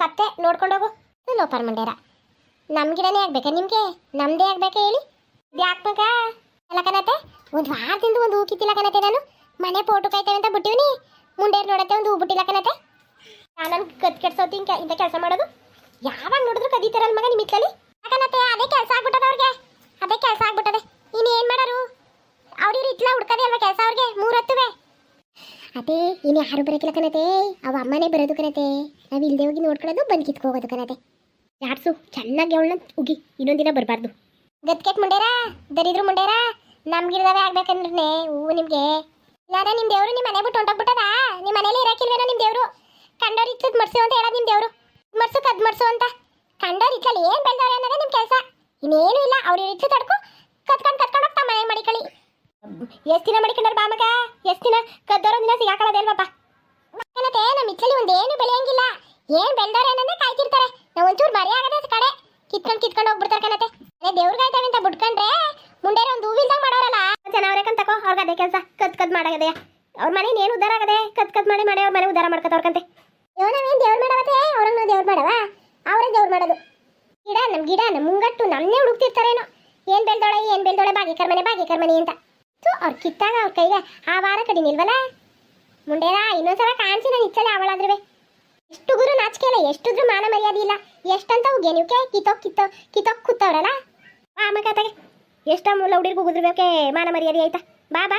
ಸತ್ತೆ ನೋಡ್ಕೊಂಡೋಗು ಲೋಪರ್ ಮಂಡ್ಯಾರ. ನಮ್ ಗಿಡನೇ ಆಗ್ಬೇಕಾ ನಿಮ್ಗೆ? ನಮ್ದೇ ಆಗ್ಬೇಕಾ ಹೇಳಿ? ಯಾಕೆ ಎಲ್ಲ ಕನತೆ, ಒಂದು ವಾರದಿಂದ ಒಂದು ಹೂ ಕಿತ್ತಿಲ್ಲ ಕನತೆ ನಾನು. ಮನೆ ಫೋಟೋ ಕಾಯ್ತೇವೆ ಅಂತ ಬಿಟ್ಟಿವ್ನಿ. ಮುಂಡೇರ್ ನೋಡತ್ತೆ, ಒಂದು ಹೂ ಬಿಟ್ಟಿಲ್ಲ ಕನತೆ. ನಾನು ಕತ್ ಕೆಡ್ಸೋತಿ ಇಂತ ಕೆಲಸ ಮಾಡೋದು. ಯಾವಾಗ ನೋಡಿದ್ರು ಕದೀತಾರಲ್ಲ ಮಗ ನಿಮ್ಮ ಇತ್ತಲ್ಲಿ ಕನತೆ, ಅದೇ ಕೆಲಸ ಆಗ್ಬಿಟ್ಟದ ಅವ್ರಿಗೆ. ಅದೇ ಕೆಲಸ ಆಗ್ಬಿಟ್ಟದೆ. ಇನ್ನು ಏನು ಮಾಡೋರು? ಅವ್ರಿವ್ರು ಇಟ್ಲ ಹುಡ್ಕದೆ ಅಲ್ವಾ ಕೆಲಸ ಅವ್ರಿಗೆ? ಅದೇ ಇನ್ನು ಯಾರು ಬರೋಕಿಲ್ಲ ಕನತೆ ಅವ ಅಮ್ಮನೇ ಬರೋದು ಕಣತೆ ನಾವು ಇಲ್ಲದೆ ಹೋಗಿ ನೋಡ್ಕೊಳ್ಳೋದು, ಬಂದು ಕಿತ್ಕೋಗೋದು ಕಣತೆ ಯಾಡ್ಸು ಚೆನ್ನಾಗಿ ಅವಳನ್ನ ಉಗಿ ಇನ್ನೊಂದಿನ ಬರಬಾರ್ದು. ಗತ್ಕೆಟ್ ಮುಂಡೇರಾ? ದರಿದ್ರು ಮುಂಡೇರಾ? ನಮ್ಗಿರ್ದಾವೆ ಆಗ್ಬೇಕಂದ್ರೆ ಹೂವು ನಿಮ್ಗೆ. ಇಲ್ಲಾಂದ್ರೆ ನಿಮ್ಮ ದೇವರು ನಿಮ್ಮ ಮನೆ ಬಿಟ್ಟು ಹೊಂಟೋಗ್ಬಿಟ್ಟದ? ನಿಮ್ಮ ಮನೇಲಿ ಇರಕ್ಕಿಲ್ವೇನೋ ನಿಮ್ ದೇವ್ರು? ಕಂಡೋರ್ ಮಡ್ಸು ಅಂತ ಹೇಳೋದು ನಿಮ್ಮ ದೇವರು. ಮಡ್ಸು ಕದ್ ಮಡ್ಸು ಅಂತ. ಕಂಡೋರ್ ಇಚ್ಚಲ್ಲಿ ಏನ್ ಬೆಳ್ದವ್ರೆ ಅನ್ನೋದೇ ನಿಮ್ಮ ಕೆಲಸ. ಇನ್ನೇನು ಇಲ್ಲ, ಅವ್ರು ಇಟ್ಲಿ ತಡ್ಕೊ ಕತ್ಕೊಂಡು ಕತ್ಕೊಂಡು ಹೋಗ್ತಾ ಮನೆ ಮಡಿಕಳಿ. ಎಷ್ಟ್ ದಿನ ಮಡಿಕೊಂಡಾರ ಬಾ ಮಗ? ಎಷ್ಟು ದಿನ? ಕದ್ದೋರ ದಿನ ಸಿಗಾಕೊಳ್ಳೋದೇ ಅಲ್ವಪ್ಪ ನ ನಮ್ಮ ಇಚ್ಚಲಿ ಒಂದೇನು ಬೆಳೆಯಂಗಿಲ್ಲ. ಏನ್ ಬೆಳ್ದವ್ರೆ ಏನಂದ್ರೆ ಕಾಯ್ತಿರ್ತಾರೆ. ನಾವ್ ಒಂಚೂರು ಮರಿ ಆಗದೆ ಕಡೆ. ಕಿತ್ಕೊಂಡ್ ಕಿತ್ಕೊಂಡ್ ಹೋಗ್ಬಿಡ್ತಾರೆ ಕಣತೆ ಅದೇ ದೇವ್ರಿಗಾಯ್ತಾವೆ ಅಂತ ಬಿಟ್ಕೊಂಡ್ರೆ ಮುಂಡೆ ಒಂದು ಹೂವಿಲ್ದಾಗ ಮಾಡೋರಲ್ಲ. ಚೆನ್ನಾವ್ರೆ ತಕೋ ಅವ್ರಿಗೆ ಅದೇ ಕೆಲಸ. ಕತ್ ಕತ್ ಮಾಡಾಗದೆ. ಅವ್ರ ಮನೆ ಏನು ಉದ್ದಾರ ಆಗದೆ? ಕತ್ ಕತ್ ಮಾಡಿ ಮಾಡಿ ಅವ್ರ ಮನೆ ಉದ್ದಾರ ಮಾಡ್ಕೊತವ್ರಕಂತೆ ನಾವೇನ್ ದೇವ್ರ ಮಾಡವತ್ತೆ? ಅವ್ರನ್ನ ದೇವ್ರ ಮಾಡವ? ಅವರೇ ದೇವ್ರ ಮಾಡೋದು. ಗಿಡ ನಮ್ಮ ಗಿಡ ನಮ್ ಮುಂಗಟ್ಟು ನಮ್ನೇ ಹುಡುಕ್ತಿರ್ತಾರೇನೋ. ಏನ್ ಬೆಳ್ದೋಳೆ ಏನ್ ಬೆಳ್ದೋಳೆ? ಬಾಗಿ ಕರ್ಮನೆ ಬಾಗಿ ಕರ್ಮನೆ ಅಂತ. ಅವ್ರ್ ಕಿತ್ತಾಗ ಅವ್ರ ಕೈಗೆ ಆ ವಾರ ಕಡಿಮೆ ಇಲ್ವಲ್ಲ ಮುಂಡೇದ ಇನ್ನೊಂದ್ಸಲ ಕಾಣಿಸಿ ನಾನು ಇಚ್ಚಲೆ ಅವಳಾದ್ರೂ ಎಷ್ಟು ಗುರು ನಾಚಿಕೆ ಇಲ್ಲ ಎಷ್ಟಿದ್ರು ಮಾನ ಮರ್ಯಾದೆ ಇಲ್ಲ. ಎಷ್ಟಂತ ಹೋಗಿ ನೀವು ಕಿತ್ತೋಕ್ ಕಿತ್ತೋ ಕಿತ್ತೋಕ್ ಕೂತವ್ರಲ್ಲ? ಆ ಮಗ ತಗೆ ಎಷ್ಟೋ ಮುಲ್ಲ ಹುಡುಗಿರ್ಗೂ ಗುದ್ರಬೇಕೆ ಮಾನ ಮರ್ಯಾದೆ ಆಯ್ತಾ? ಬಾ ಬಾ.